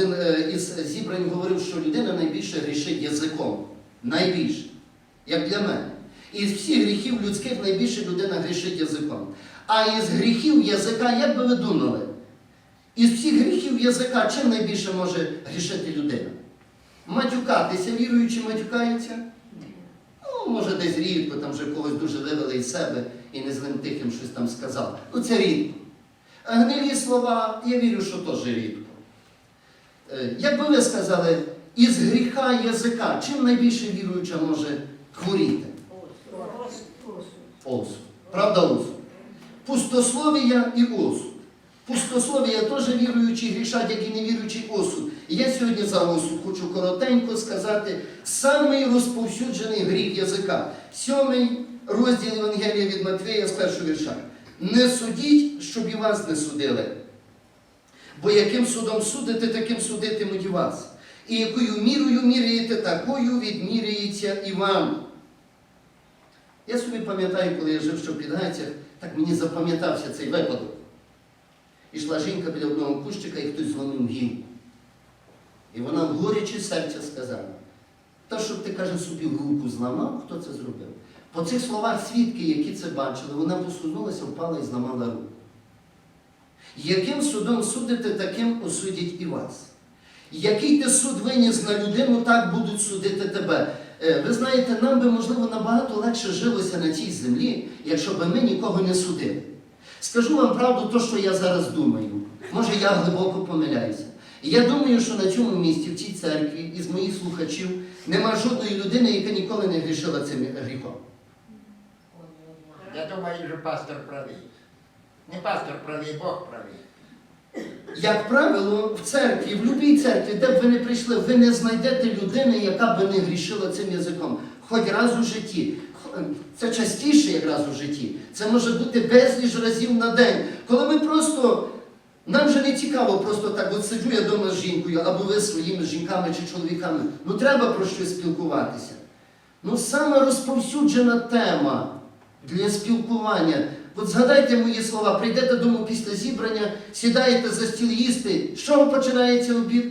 один е, із зібрань говорив, що людина найбільше грішить язиком. Найбільше. Як для мене. Із всіх гріхів людських найбільше людина грішить язиком. А із гріхів язика, як би ви думали, із всіх гріхів язика чим найбільше може грішити людина? Матюкатися, віруючи, матюкаються? Ну, може, десь рідко, там вже когось дуже вивели із себе і не злим тихим щось там сказав. Ну, це рідко. Гнилі слова, я вірю, що теж рідко. Е, Як би ви сказали, із гріха язика, чим найбільше віруюча може хворіти? Осуд. Правда, осуд? Пустословія і осуд. Пустословія теж віруючі грішать, як і невіруючий осуд. Я сьогодні за осуд хочу коротенько сказати самий розповсюджений гріх язика. Сьомий розділ Євангелія від Матвея з першого вірша. Не судіть, щоб і вас не судили. Бо яким судом судите, таким судитимуть і вас. І якою мірою міряєте, такою відміряється і вам. Я собі пам'ятаю, коли я жив в Підгайцях, так мені запам'ятався цей випадок. Ішла жінка біля одного кущика і хтось зломив гілку. І вона в горячі серця сказала, та щоб ти, каже, собі руку зламав, хто це зробив? По цих словах свідки, які це бачили, вона посунулася, впала і зламала руку. Яким судом судите, таким осудять і вас. Який ти суд виніс на людину, так будуть судити тебе. Е, Ви знаєте, нам би, можливо, набагато легше жилося на цій землі, якщо би ми нікого не судили. Скажу вам правду, то, що я зараз думаю. Може, я глибоко помиляюся. Я думаю, що на цьому місці, в цій церкві, із моїх слухачів, нема жодної людини, яка ніколи не грішила цим гріхом. Я думаю, що пастор правий. Не пастор правий, Бог правий. Як правило, в церкві, в будь-якій церкві, де б ви не прийшли, ви не знайдете людини, яка би не грішила цим язиком. Хоч раз у житті. Це частіше якраз у житті. Це може бути безліч разів на день. Коли ми просто. Нам же не цікаво просто так, от сиджу я вдома з жінкою, або ви своїми жінками чи чоловіками. Ну треба про щось спілкуватися. Ну, саме розповсюджена тема для спілкування. От згадайте мої слова, прийдете додому після зібрання, сідаєте за стіл їсти. З чого починається обід?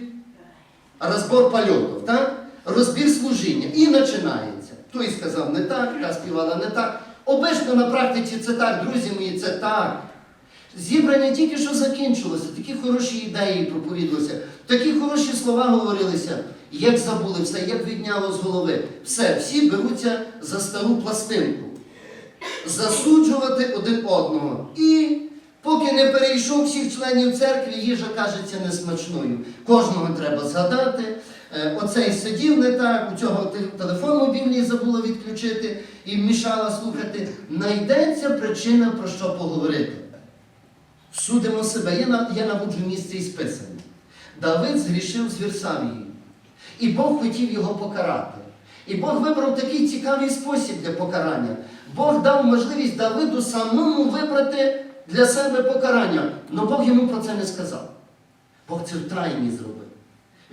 Розбор польотів, так? Розбір служіння. І починається. Той сказав не так, та співала не так. Обично на практиці це так, друзі мої, це так. Зібрання тільки що закінчилося, такі хороші ідеї проповідалися, такі хороші слова говорилися. Як забули все, як відняло з голови. Все, всі беруться за стару пластинку. Засуджувати один одного. І поки не перейшов всіх членів церкви, їжа кажеться несмачною. Кожного треба згадати. Е, Оцей сидів не так, у цього те- телефон мобільний забула відключити і мішала слухати. Найдеться причина про що поговорити. Судимо себе. Я, я наводжу місце із писання. Давид згрішив з Вірсавії. І Бог хотів його покарати. І Бог вибрав такий цікавий спосіб для покарання. Бог дав можливість Давиду самому вибрати для себе покарання. Але Бог йому про це не сказав. Бог це втрайні зробив.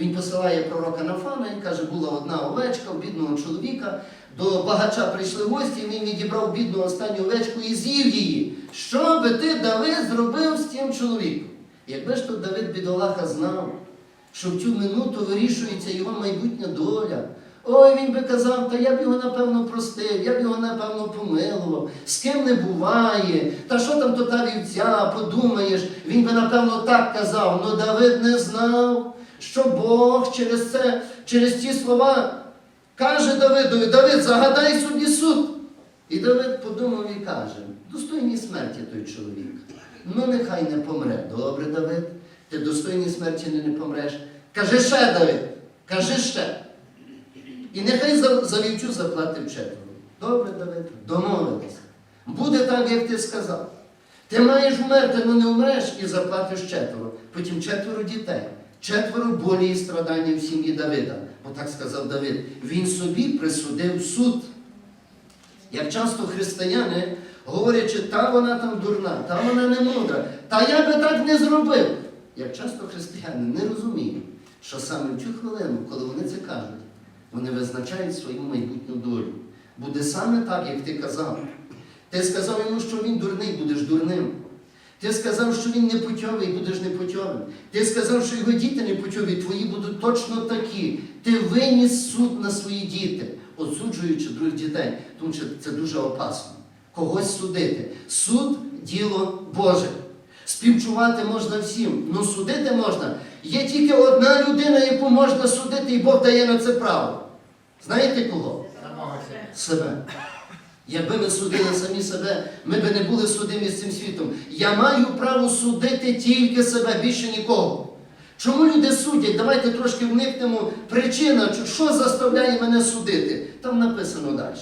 Він посилає пророка Нафана і каже, була одна овечка у бідного чоловіка. До багача прийшли гості, і він відібрав бідну останню овечку і з'їв її. Що би ти, Давид, зробив з тим чоловіком? Якби ж то Давид бідолаха знав, що в цю минуту вирішується його майбутня доля. Ой, він би казав, та я б його напевно простив, я б його напевно помилував, з ким не буває, та що там то та вівця, подумаєш, він би напевно так казав, але Давид не знав, що Бог через це, через ці слова каже Давидові, Давид, загадай собі суд. І Давид подумав і каже, достойній смерті той чоловік. Ну нехай не помре. Добре, Давид, ти достойній смерті не, помреш. Кажи ще, Давид, кажи ще. І нехай за, за вівцю четверо. Добре, Давид, домовилися. Буде так, як ти сказав. Ти маєш вмерти, але не вмреш і заплатиш четверо. Потім четверо дітей. Четверо болі і страдання в сім'ї Давида. Бо так сказав Давид. Він собі присудив суд. Як часто християни, говорячи, та вона там дурна, та вона не мудра, та я би так не зробив. Як часто християни не розуміють, що саме в цю хвилину, коли вони це кажуть, вони визначають свою майбутню долю. Буде саме так, як ти казав. Ти сказав йому, що він дурний, будеш дурним. Ти сказав, що він непутьовий, будеш непутьовим. Ти сказав, що його діти непутьові, твої будуть точно такі. Ти виніс суд на свої діти, осуджуючи других дітей, тому що це дуже опасно. Когось судити. Суд діло Боже. Співчувати можна всім, але судити можна. Є тільки одна людина, яку можна судити, і Бог дає на це право. Знаєте кого? Себе. Якби ми судили самі себе, ми би не були судимі з цим світом. Я маю право судити тільки себе, більше нікого. Чому люди судять? Давайте трошки вникнемо. Причина, що заставляє мене судити? Там написано далі.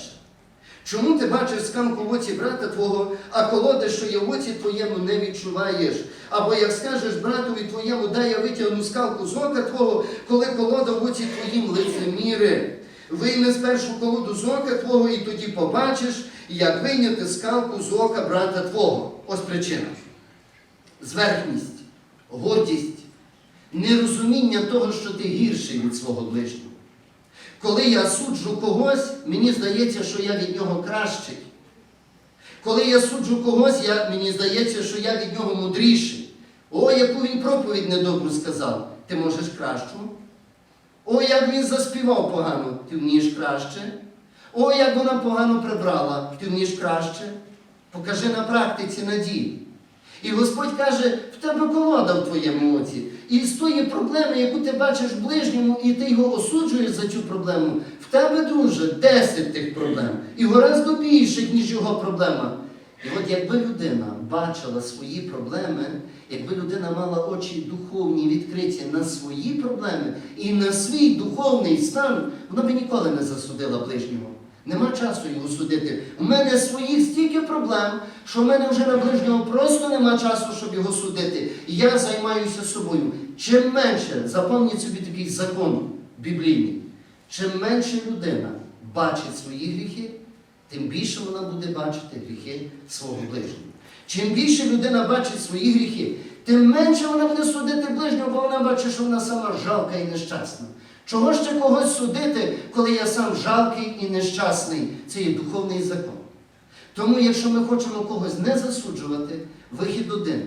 Чому ти бачиш скамку в оці брата твого, а колоди, що є в оці твоєму, не відчуваєш? Або як скажеш братові твоєму, дай я витягну скалку з ока твого, коли колода в оці твоїм лицеміри. Вийми спершу колоду з ока твого, і тоді побачиш, як вийняти скалку з ока брата твого. Ось причина. Зверхність, гордість, нерозуміння того, що ти гірший від свого ближнього. Коли я суджу когось, мені здається, що я від нього кращий. Коли я суджу когось, я, мені здається, що я від нього мудріший. О, яку він проповідь недобру сказав, ти можеш кращу. О, як він заспівав погано, ти вмієш краще. О, як вона погано прибрала, ти вмієш краще. Покажи на практиці надії. І Господь каже, в тебе колода в твоєму оці. І з тої проблеми, яку ти бачиш ближньому, і ти його осуджуєш за цю проблему, в тебе, друже, 10 тих проблем. І гораздо більших, ніж його проблема. І от якби людина бачила свої проблеми, якби людина мала очі духовні відкриті на свої проблеми і на свій духовний стан, вона би ніколи не засудила ближнього. Нема часу його судити. У мене своїх стільки проблем, що в мене вже на ближнього просто нема часу, щоб його судити. Я займаюся собою. Чим менше, запам'ятайте собі такий закон біблійний, чим менше людина бачить свої гріхи, тим більше вона буде бачити гріхи свого ближнього. Чим більше людина бачить свої гріхи, тим менше вона буде судити ближнього, бо вона бачить, що вона сама жалка і нещасна. Чого ще когось судити, коли я сам жалкий і нещасний? Це є духовний закон. Тому, якщо ми хочемо когось не засуджувати, вихід один.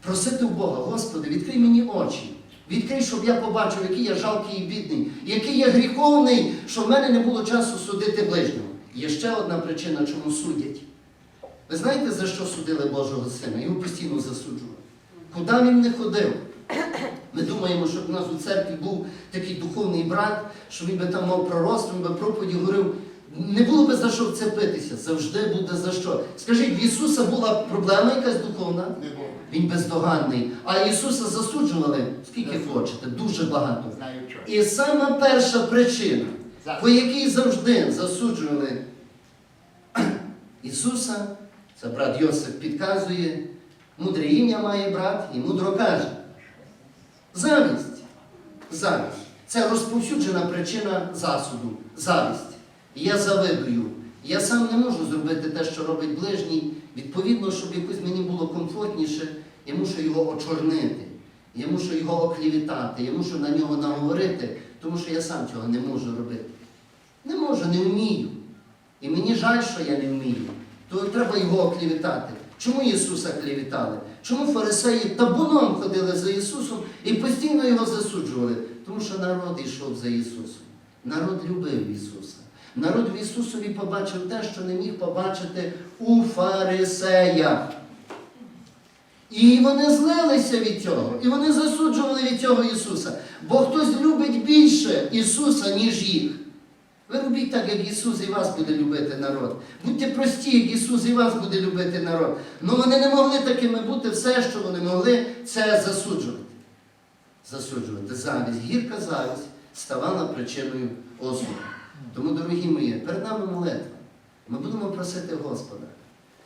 Просити Бога, Господи, відкрий мені очі. Відкрий, щоб я побачив, який я жалкий і бідний, який я гріховний, щоб в мене не було часу судити ближнього. Є ще одна причина, чому судять. Ви знаєте, за що судили Божого Сина? Його постійно засуджували. Куди він не ходив? Ми думаємо, що в нас у церкві був такий духовний брат, що він би там мав пророцтво, він би проповіді говорив. Не було би за що вцепитися, завжди буде за що. Скажіть, в Ісуса була проблема якась духовна? Не було. Він бездоганний. А Ісуса засуджували, скільки хочете, дуже багато. І сама перша причина, по якій завжди засуджували Ісуса, це брат Йосип підказує, мудре ім'я має брат і мудро каже. Завість. Завість. Це розповсюджена причина засуду. Завість. Я завидую. Я сам не можу зробити те, що робить ближній. Відповідно, щоб якось мені було комфортніше, я мушу його очорнити. Я мушу його оклівітати, я мушу на нього наговорити, тому що я сам цього не можу робити. Не можу, не вмію. І мені жаль, що я не вмію. То треба його оклівітати. Чому Ісуса клівітали? Чому фарисеї табуном ходили за Ісусом і постійно його засуджували? Тому що народ йшов за Ісусом. Народ любив Ісуса. Народ в Ісусові побачив те, що не міг побачити у фарисеях. І вони злилися від цього, і вони засуджували від цього Ісуса. Бо хтось любить більше Ісуса, ніж їх. Ви робіть так, як Ісус і вас буде любити народ. Будьте прості, як Ісус і вас буде любити народ. Ну вони не могли такими бути, все, що вони могли, це засуджувати. Засуджувати. Завість, гірка завість ставала причиною осуду. Тому, дорогі мої, перед нами молитва. Ми будемо просити Господа,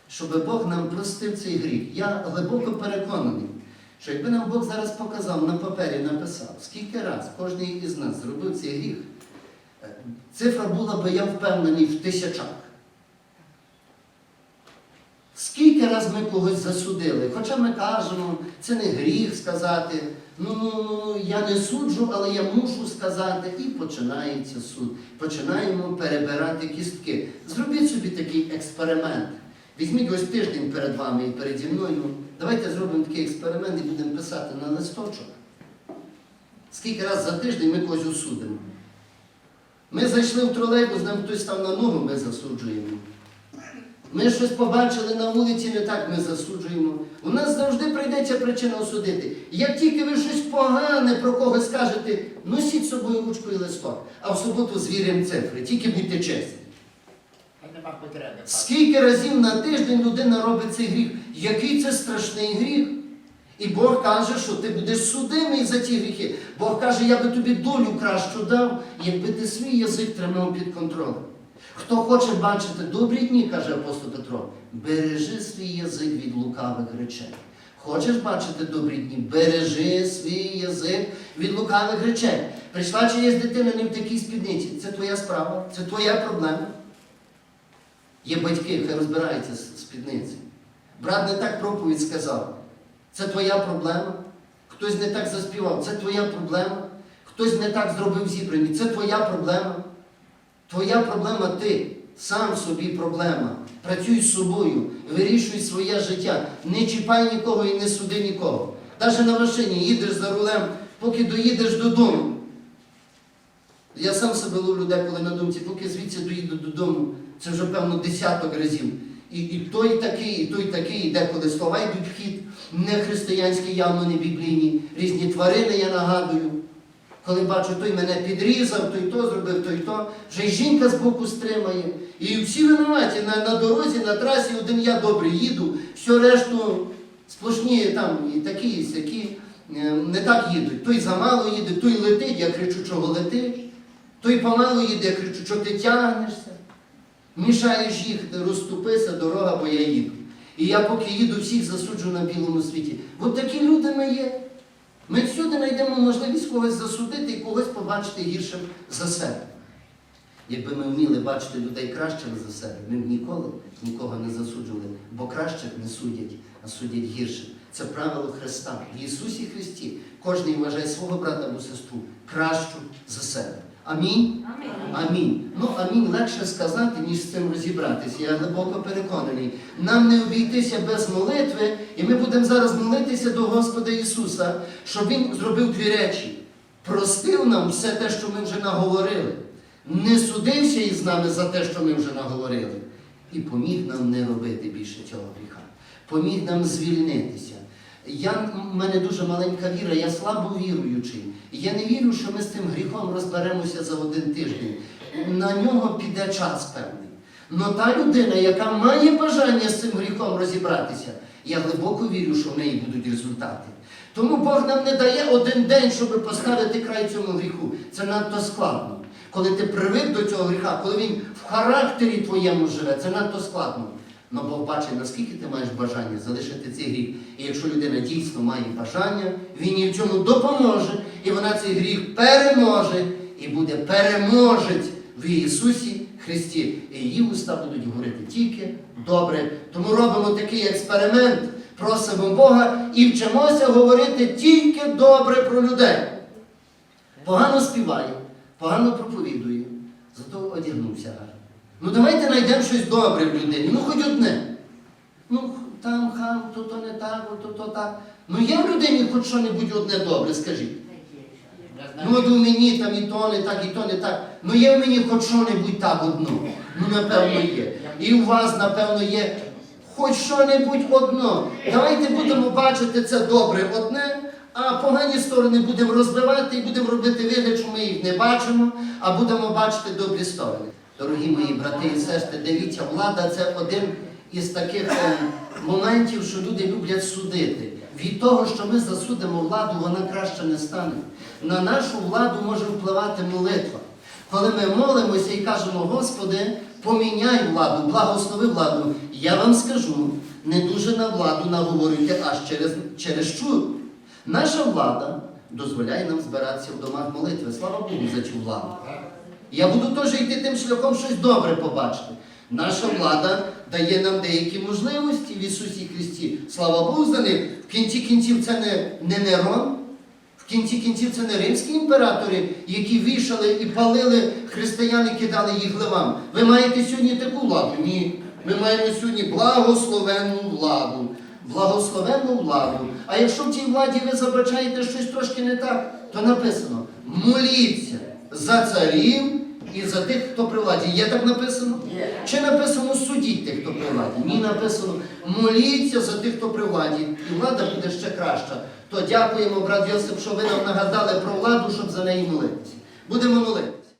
щоб Бог нам простив цей гріх. Я глибоко переконаний, що якби нам Бог зараз показав на папері, написав, скільки раз кожен із нас зробив цей гріх, е, цифра була би, я впевнений, в тисячах. Скільки раз ми когось засудили? Хоча ми кажемо, це не гріх сказати, ну, ну, ну я не суджу, але я мушу сказати. І починається суд. Починаємо перебирати кістки. Зробіть собі такий експеримент. Візьміть ось тиждень перед вами і переді мною. Давайте зробимо такий експеримент і будемо писати на листочок. Скільки раз за тиждень ми когось осудимо. Ми зайшли в тролейбус, нам хтось став на ногу, ми засуджуємо. Ми щось побачили на вулиці, не так ми засуджуємо. У нас завжди прийдеться причина осудити. Як тільки ви щось погане про когось скажете, носіть з собою ручку і листок, а в суботу звіряємо цифри, тільки будьте чесні. Скільки разів на тиждень людина робить цей гріх? Який це страшний гріх? І Бог каже, що ти будеш судимий за ці гріхи. Бог каже, я би тобі долю кращу дав, якби ти свій язик тримав під контролем. Хто хоче бачити добрі дні, каже апостол Петро, бережи свій язик від лукавих речей. Хочеш бачити добрі дні? Бережи свій язик від лукавих речей. Прийшла чиясь дитина не в такій спідниці. Це твоя справа, це твоя проблема. Є батьки, хай розбираються з спідниці. Брат не так проповідь сказав. Це твоя проблема. Хтось не так заспівав, це твоя проблема. Хтось не так зробив зібрані, це твоя проблема. Твоя проблема ти. Сам собі проблема. Працюй з собою, вирішуй своє життя. Не чіпай нікого і не суди нікого. Навіть на машині їдеш за рулем, поки доїдеш додому. Я сам себе ловлю деколи на думці, поки звідси доїду додому, це вже певно десяток разів. І, і той такий, і той такий, і деколи слова йдуть в хід, не християнські, явно не біблійні, різні тварини я нагадую. Коли бачу, той мене підрізав, той то зробив, той то, вже й жінка з боку стримає. І всі винуваті на, на дорозі, на трасі, один я добре їду, все решту сплошні там і такі, і сякі, е, не так їдуть. Той замало їде, той летить, я кричу, чого летиш. Той помалу їде, я кричу, що ти тягнешся. Мішаєш їх, розступися, дорога, бо я їду. І я поки їду, всіх засуджу на білому світі. От такі люди ми є. Ми всюди знайдемо можливість когось засудити і когось побачити гіршим за себе. Якби ми вміли бачити людей кращими за себе, ми б ніколи нікого не засуджували, бо кращих не судять, а судять гірше. Це правило Христа. В Ісусі Христі кожен вважає свого брата або сестру кращу за себе. Амінь. Амінь. Ну, амінь легше сказати, ніж з цим розібратися. Я глибоко переконаний. Нам не обійтися без молитви, і ми будемо зараз молитися до Господа Ісуса, щоб Він зробив дві речі. Простив нам все те, що ми вже наговорили. Не судився із нами за те, що ми вже наговорили. І поміг нам не робити більше цього гріха. Поміг нам звільнитися. Я, в мене дуже маленька віра, я слабо віруючий. Я не вірю, що ми з цим гріхом розберемося за один тиждень. На нього піде час певний. Но та людина, яка має бажання з цим гріхом розібратися, я глибоко вірю, що в неї будуть результати. Тому Бог нам не дає один день, щоб поставити край цьому гріху. Це надто складно. Коли ти привик до цього гріха, коли він в характері твоєму живе, це надто складно. Но Бог бачить, наскільки ти маєш бажання залишити цей гріх. І якщо людина дійсно має бажання, він їй в цьому допоможе, і вона цей гріх переможе і буде переможець в Ісусі Христі. І її уста будуть говорити тільки добре. Тому робимо такий експеримент, просимо Бога і вчимося говорити тільки добре про людей. Погано співає, погано проповідує, зато одягнувся гарно. Ну давайте знайдемо щось добре в людині, ну хоч одне. Ну, там хам, то то не так, то то так. Ну є в людині хоч що-небудь одне добре, скажіть. Ну от у мені там і то не так, і то не так. Ну є в мені хоч що-небудь так одно. Ну напевно є. І у вас, напевно, є хоч що-небудь одно. Давайте будемо бачити це добре одне, а погані сторони будемо розбивати і будемо робити вигляд, що ми їх не бачимо, а будемо бачити добрі сторони. Дорогі мої брати і сестри, дивіться, влада це один із таких е, моментів, що люди люблять судити. Від того, що ми засудимо владу, вона краще не стане. На нашу владу може впливати молитва. Коли ми молимося і кажемо, Господи, поміняй владу, благослови владу, я вам скажу, не дуже на владу наговорюйте аж через, через чур. Наша влада дозволяє нам збиратися в домах молитви. Слава Богу за цю владу. Я буду теж йти тим шляхом щось добре побачити. Наша влада дає нам деякі можливості в Ісусі Христі. Слава Богу за них. В кінці кінців це не, не Нерон, в кінці кінців це не римські імператори, які вішали і палили християн і кидали їх левам. Ви маєте сьогодні таку владу? Ні. Ми маємо сьогодні благословенну владу. Благословенну владу. А якщо в тій владі ви забачаєте щось трошки не так, то написано: моліться за царів і за тих, хто при владі. Є так написано? Yeah. Чи написано судіть тих, хто при владі? Ні, написано моліться за тих, хто при владі, і влада буде ще краща. То дякуємо, брат Йосип, що ви нам нагадали про владу, щоб за неї молитися. Будемо молити.